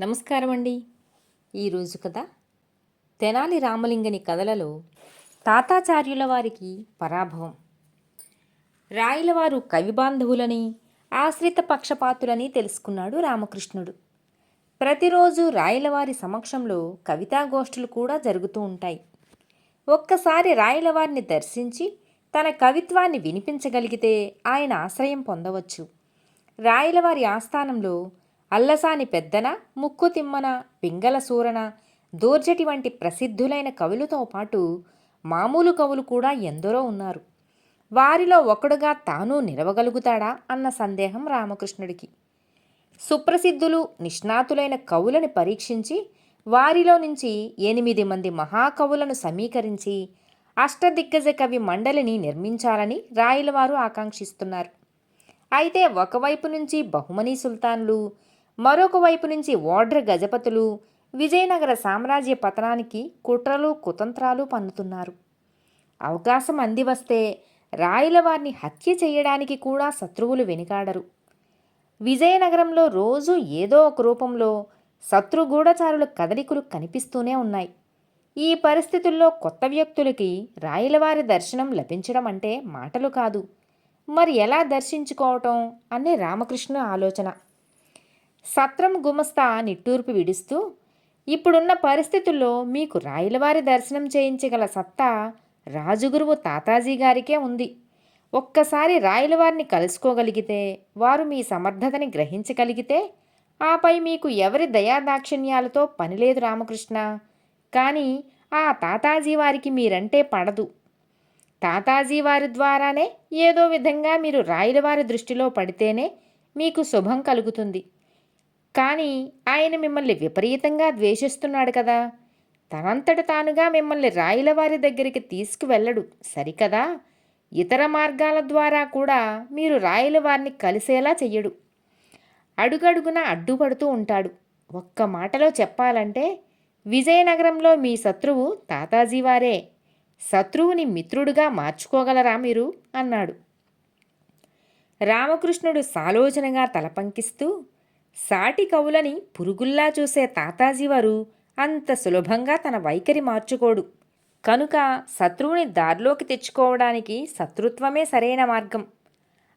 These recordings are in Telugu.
నమస్కారం అండి ఈరోజు కథ తెనాలి రామలింగని కథలలో తాతాచార్యుల వారికి పరాభవం. రాయలవారు కవి బాంధవులని ఆశ్రిత పక్షపాతులని తెలుసుకున్నాడు రామకృష్ణుడు. ప్రతిరోజు రాయలవారి సమక్షంలో కవితాగోష్ఠులు కూడా జరుగుతూ ఉంటాయి. ఒక్కసారి రాయలవారిని దర్శించి తన కవిత్వాన్ని వినిపించగలిగితే ఆయన ఆశ్రయం పొందవచ్చు. రాయలవారి ఆస్థానంలో అల్లసాని పెద్దన ముక్కు తిమ్మన పింగళ సూరన దోర్జటి వంటి ప్రసిద్ధులైన కవులతో పాటు మామూలు కవులు కూడా ఎందరో ఉన్నారు. వారిలో ఒకడుగా తాను నిలవగలుగుతాడా అన్న సందేహం రామకృష్ణుడికి. సుప్రసిద్ధులు నిష్ణాతులైన కవులను పరీక్షించి వారిలో నుంచి ఎనిమిది మంది మహాకవులను సమీకరించి అష్టదిగ్గజ కవి మండలిని నిర్మించాలని రాయలవారు ఆకాంక్షిస్తున్నారు. అయితే ఒకవైపు నుంచి బహుమనీ సుల్తాన్లు మరొక వైపు నుంచి ఓడ్ర గజపతులు విజయనగర సామ్రాజ్య పతనానికి కుట్రలు కుతంత్రాలు పన్నుతున్నారు అవకాశం అంది వస్తే రాయలవారిని హత్య చేయడానికి కూడా శత్రువులు వెనుకాడరు. విజయనగరంలో రోజు ఏదో ఒక రూపంలో శత్రుగూఢచారుల కదలికలు కనిపిస్తూనే ఉన్నాయి. ఈ పరిస్థితుల్లో కొత్త వ్యక్తులకి రాయలవారి దర్శనం లభించడం అంటే మాటలు కాదు. మరి ఎలా దర్శించుకోవటం అనే రామకృష్ణ ఆలోచన. సత్రం గుమస్తా నిట్టూర్పు విడుస్తూ ఇప్పుడున్న పరిస్థితుల్లో మీకు రాయలవారి దర్శనం చేయించగల సత్తా రాజుగురువు తాతాజీ గారికే ఉంది. ఒక్కసారి రాయలవారిని కలుసుకోగలిగితే వారు మీ సమర్థతని గ్రహించగలిగితే ఆపై మీకు ఎవరి దయాదాక్షిణ్యాలతో పనిలేదు రామకృష్ణ. కానీ ఆ తాతాజీ వారికి మీరంటే పడదు. తాతాజీ వారి ద్వారానే ఏదో విధంగా మీరు రాయలవారి దృష్టిలో పడితేనే మీకు శుభం కలుగుతుంది. కానీ ఆయన మిమ్మల్ని విపరీతంగా ద్వేషిస్తున్నాడు కదా. తనంతట తానుగా మిమ్మల్ని రాయలవారి దగ్గరికి తీసుకువెళ్ళడు. సరికదా? ఇతర మార్గాల ద్వారా కూడా మీరు రాయలవారిని కలిసేలా చెయ్యడు. అడుగడుగున అడ్డుపడుతూ ఉంటాడు. ఒక్క మాటలో చెప్పాలంటే విజయనగరంలో మీ శత్రువు తాతాజీవారే. శత్రువుని మిత్రుడుగా మార్చుకోగలరా మీరు? అన్నాడు. రామకృష్ణుడు సాలోచనగా తలపంకిస్తూ సాటి కవులని పురుగుల్లా చూసే తాతాజీవారు అంత సులభంగా తన వైఖరి మార్చుకోడు. కనుక శత్రువుని దారిలోకి తెచ్చుకోవడానికి శత్రుత్వమే సరైన మార్గం.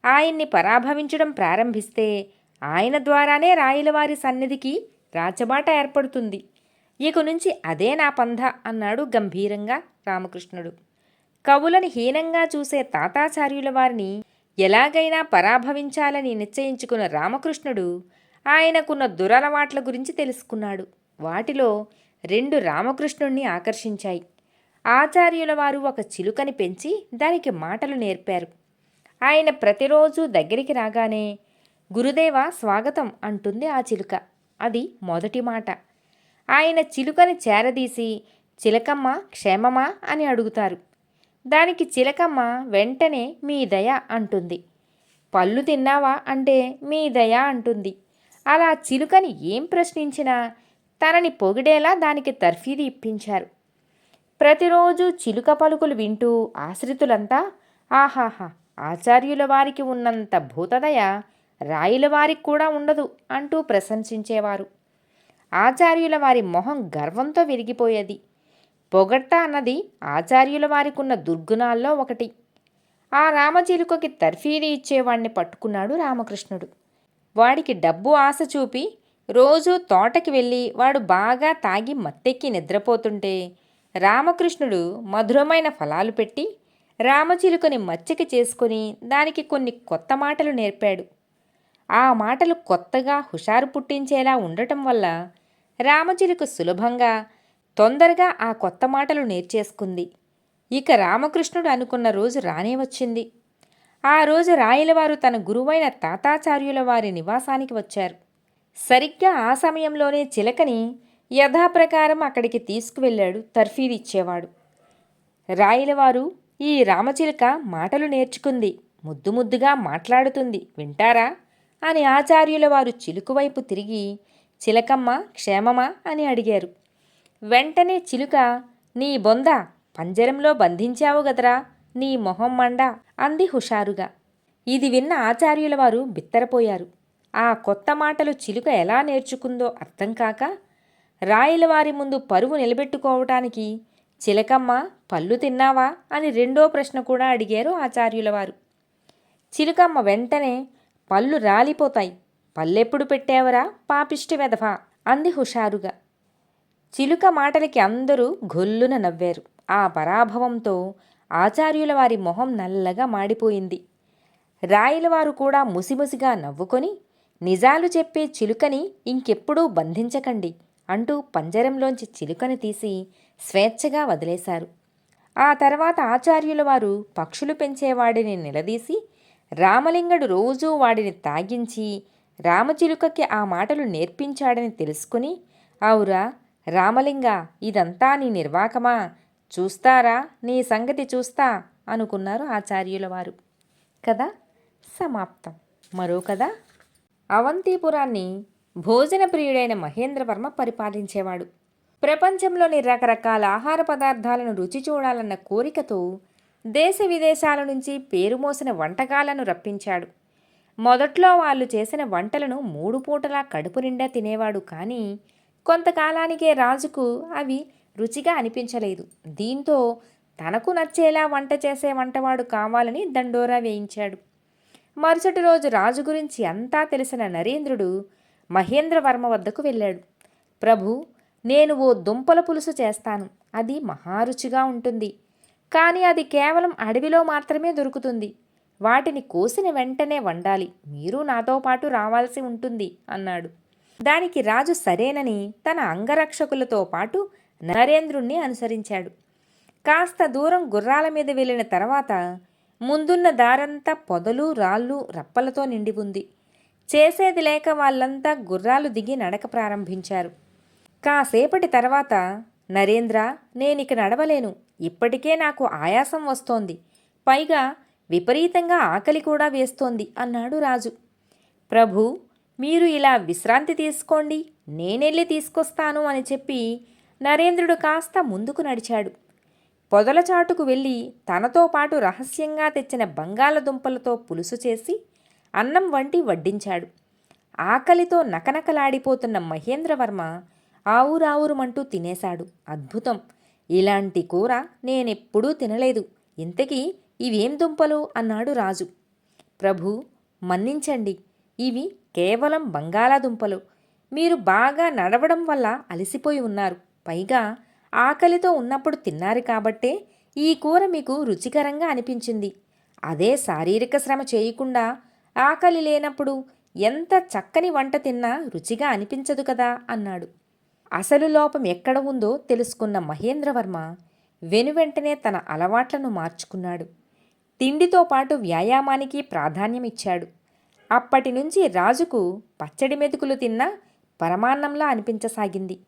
ఆయన్ని పరాభవించడం ప్రారంభిస్తే ఆయన ద్వారానే రాయలవారి సన్నిధికి రాచబాట ఏర్పడుతుంది. ఇక నుంచి అదే నా పంధ అన్నాడు గంభీరంగా రామకృష్ణుడు. కవులను హీనంగా చూసే తాతాచార్యుల వారిని ఎలాగైనా పరాభవించాలని నిశ్చయించుకున్న రామకృష్ణుడు ఆయనకున్న దురలవాట్ల గురించి తెలుసుకున్నాడు. వాటిలో రెండు రామకృష్ణుణ్ణి ఆకర్షించాయి. ఆచార్యుల వారు ఒక చిలుకని పెంచి దానికి మాటలు నేర్పారు. ఆయన ప్రతిరోజు దగ్గరికి రాగానే గురుదేవ స్వాగతం అంటుంది ఆ చిలుక. అది మొదటి మాట. ఆయన చిలుకని చేరదీసి చిలకమ్మ క్షేమమా? అని అడుగుతారు. దానికి చిలకమ్మ వెంటనే మీ దయ అంటుంది. పళ్ళు తిన్నావా? అంటే మీ దయ అంటుంది. అలా చిలుకని ఏం ప్రశ్నించినా తనని పొగిడేలా దానికి తర్ఫీది ఇప్పించారు. ప్రతిరోజు చిలుక పలుకులు వింటూ ఆశ్రితులంతా ఆహాహా ఆచార్యుల వారికి ఉన్నంత భూతదయ రాయుల వారికి కూడా ఉండదు అంటూ ప్రశంసించేవారు. ఆచార్యుల వారి మొహం గర్వంతో విరిగిపోయేది. పొగట్ట అన్నది ఆచార్యుల వారికున్న దుర్గుణాల్లో ఒకటి. ఆ రామచిలుకకి తర్ఫీది ఇచ్చేవాణ్ణి పట్టుకున్నాడు రామకృష్ణుడు. వాడికి డబ్బు ఆశ చూపి రోజూ తోటకి వెళ్ళి వాడు బాగా తాగి మత్తెక్కి నిద్రపోతుంటే రామకృష్ణుడు మధురమైన ఫలాలు పెట్టి రామచిలుకని మచ్చిక చేసుకుని దానికి కొన్ని కొత్త మాటలు నేర్పాడు. ఆ మాటలు కొత్తగా హుషారు పుట్టించేలా ఉండటం వల్ల రామచిలుక సులభంగా తొందరగా ఆ కొత్త మాటలు నేర్చేసుకుంది. ఇక రామకృష్ణుడు అనుకున్న రోజు రానే వచ్చింది. ఆ రోజు రాయలవారు తన గురువైన తాతాచార్యుల వారి నివాసానికి వచ్చారు. సరిగ్గా ఆ సమయంలోనే చిలకని యథాప్రకారం అక్కడికి తీసుకువెళ్ళాడు తర్ఫీదిచ్చేవాడు రాయలవారు ఈ రామచిలుక మాటలు నేర్చుకుంది ముద్దు ముద్దుగా మాట్లాడుతుంది వింటారా? అని ఆచార్యుల వారు చిలుకవైపు తిరిగి చిలకమ్మ క్షేమమా అని అడిగారు. వెంటనే చిలుక నీ బొంద పంజరంలో బంధించావు గదరా? నీ మొహం మండ అంది హుషారుగా. ఇది విన్న ఆచార్యుల వారు బిత్తరపోయారు. ఆ కొత్త మాటలు చిలుక ఎలా నేర్చుకుందో అర్థం కాక రాయలవారి ముందు పరువు నిలబెట్టుకోవటానికి చిలకమ్మ పళ్ళు తిన్నావా? అని రెండో ప్రశ్న కూడా అడిగారు ఆచార్యుల వారు. చిలుకమ్మ వెంటనే పళ్ళు రాలిపోతాయి. పల్లెప్పుడు పెట్టావరా? పాపిష్టి వెధవా? అంది హుషారుగా. చిలుక మాటలకి అందరూ గొల్లున నవ్వారు. ఆ పరాభవంతో ఆచార్యుల వారి మొహం నల్లగా మాడిపోయింది. రాయలవారు కూడా ముసిముసిగా నవ్వుకొని నిజాలు చెప్పే చిలుకని ఇంకెప్పుడూ బంధించకండి అంటూ పంజరంలోంచి చిలుకని తీసి స్వేచ్ఛగా వదిలేశారు. ఆ తర్వాత ఆచార్యుల వారు పక్షులు పెంచేవాడిని నిలదీసి రామలింగడు రోజూ వాడిని తాగించి రామచిలుకకి ఆ మాటలు నేర్పించాడని తెలుసుకుని అవురా రామలింగ ఇదంతా నీ నిర్వాకమా? చూస్తారా? నీ సంగతి చూస్తా అనుకున్నారు ఆచార్యుల వారు. కథ సమాప్తం. మరో కథ అవంతిపురాన్ని భోజన ప్రియుడైన మహేంద్రవర్మ పరిపాలించేవాడు. ప్రపంచంలోని రకరకాల ఆహార పదార్థాలను రుచి చూడాలన్న కోరికతో దేశ విదేశాల నుంచి పేరుమోసిన వంటకాలను రప్పించాడు. మొదట్లో వాళ్ళు చేసిన వంటలను మూడు పూటలా కడుపు నిండా తినేవాడు కానీ కొంతకాలానికే రాజుకు అవి రుచిగా అనిపించలేదు. దీంతో తనకు నచ్చేలా వంట చేసే వంటవాడు కావాలని దండోరా వేయించాడు. మరుసటి రోజు రాజు గురించి అంతా తెలిసిన నరేంద్రుడు మహేంద్రవర్మ వద్దకు వెళ్ళాడు. ప్రభు నేను ఓ దుంపల పులుసు చేస్తాను. అది మహారుచిగా ఉంటుంది. కానీ అది కేవలం అడవిలో మాత్రమే దొరుకుతుంది. వాటిని కోసిన వెంటనే వండాలి. మీరు నాతో పాటు రావాల్సి ఉంటుంది అన్నాడు. దానికి రాజు సరేనని తన అంగరక్షకులతో పాటు నరేంద్రుణ్ణి అనుసరించాడు. కాస్త దూరం గుర్రాల మీద వెళ్ళిన తర్వాత ముందున్న దారంతా పొదలు రాళ్ళు రప్పలతో నిండి ఉంది. చేసేది లేక వాళ్ళంతా గుర్రాలు దిగి నడక ప్రారంభించారు. కాసేపటి తర్వాత నరేంద్ర నేనిక నడవలేను. ఇప్పటికే నాకు ఆయాసం వస్తోంది. పైగా విపరీతంగా ఆకలి కూడా వేస్తోంది అన్నాడు రాజు. ప్రభు మీరు ఇలా విశ్రాంతి తీసుకోండి. నేనెళ్ళి తీసుకొస్తాను అని చెప్పి నరేంద్రుడు కాస్త ముందుకు నడిచాడు. పొదల చాటుకు వెళ్ళి తనతో పాటు రహస్యంగా తెచ్చిన బంగాళదుంపలతో పులుసు చేసి అన్నం వంటి వడ్డించాడు. ఆకలితో నకనకలాడిపోతున్న మహేంద్రవర్మ ఆవురావురుమంటూ తినేశాడు. అద్భుతం! ఇలాంటి కూర నేనెప్పుడూ తినలేదు. ఇంతకీ ఇవేం దుంపలు? అన్నాడు రాజు. ప్రభు మన్నించండి. ఇవి కేవలం బంగాళాదుంపలు. మీరు బాగా నడవడం వల్ల అలసిపోయి ఉన్నారు. పైగా ఆకలితో ఉన్నప్పుడు తిన్నారు కాబట్టే ఈ కూర మీకు రుచికరంగా అనిపించింది. అదే శారీరక శ్రమ చేయకుండా ఆకలి లేనప్పుడు ఎంత చక్కని వంట తిన్నా రుచిగా అనిపించదు కదా అన్నాడు. అసలు లోపం ఎక్కడ ఉందో తెలుసుకున్న మహేంద్రవర్మ వెనువెంటనే తన అలవాట్లను మార్చుకున్నాడు. తిండితో పాటు వ్యాయామానికి ప్రాధాన్యమిచ్చాడు. అప్పటి నుంచి రాజుకు పచ్చడి మెతుకులు తిన్నా పరమాన్నంలా అనిపించసాగింది.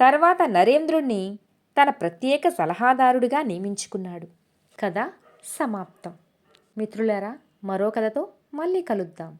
తర్వాత నరేంద్రుణ్ణి తన ప్రత్యేక సలహాదారుడిగా నియమించుకున్నాడు. కథ సమాప్తం. మిత్రులారా మరో కథతో మళ్ళీ కలుద్దాం.